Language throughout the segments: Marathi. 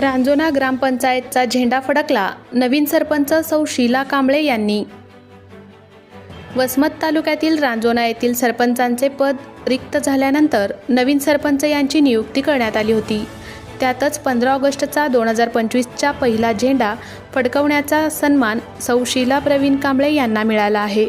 रांजोना ग्रामपंचायतचा झेंडा फडकला नवीन सरपंच सौ शीला कांबळे यांनी. वसमत तालुक्यातील रांजोना येथील सरपंचांचे पद रिक्त झाल्यानंतर नवीन सरपंच यांची नियुक्ती करण्यात आली होती. त्यातच पंधरा ऑगस्टचा दोन हजार पंचवीसचा पहिला झेंडा फडकवण्याचा सन्मान सौ शीला प्रवीण कांबळे यांना मिळाला आहे.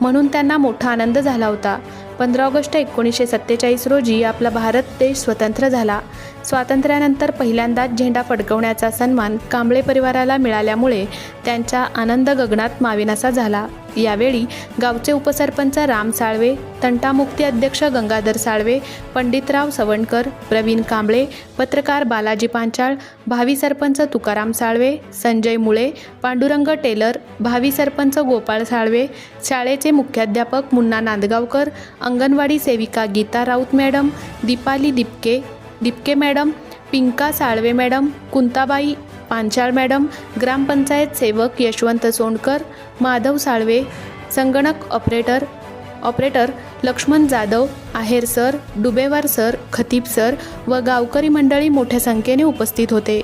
म्हणून त्यांना मोठा आनंद झाला होता. पंधरा ऑगस्ट एकोणीसशे सत्तेचाळीस रोजी आपला भारत देश स्वतंत्र झाला. स्वातंत्र्यानंतर पहिल्यांदाच झेंडा फडकवण्याचा सन्मान कांबळे परिवाराला मिळाल्यामुळे त्यांच्या आनंद गगनात माविनासा झाला. यावेळी गावचे उपसरपंच राम साळवे तंटामुक्ती अध्यक्ष गंगाधर साळवे पंडितराव सवणकर प्रवीण कांबळे पत्रकार बालाजी पांचाळ भावी सरपंच तुकाराम साळवे संजय मुळे पांडुरंग टेलर भावी सरपंच गोपाळ साळवे शाळेचे मुख्याध्यापक मुन्ना नांदगावकर अंगणवाडी सेविका Geeta Raut madam Deepali Dipke Dipke madam Pinka Salve madam Kuntabai Panchal madam gram panchayat सेवक यशवंत सोंडकर माधव साळवे संगणक operator operator Laxman Jadhav Aher sir Dubewar sir Khatib sir व गावकरी मंडळी मोठ्या संख्येने उपस्थित होते.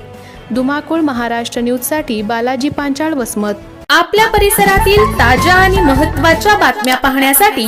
धुमाकूळ महाराष्ट्र न्यूजसाठी बालाजी पांचाळ वसमत. आपल्या परिसरातील ताज्या आणि महत्त्वाच्या बातम्या पाहण्यासाठी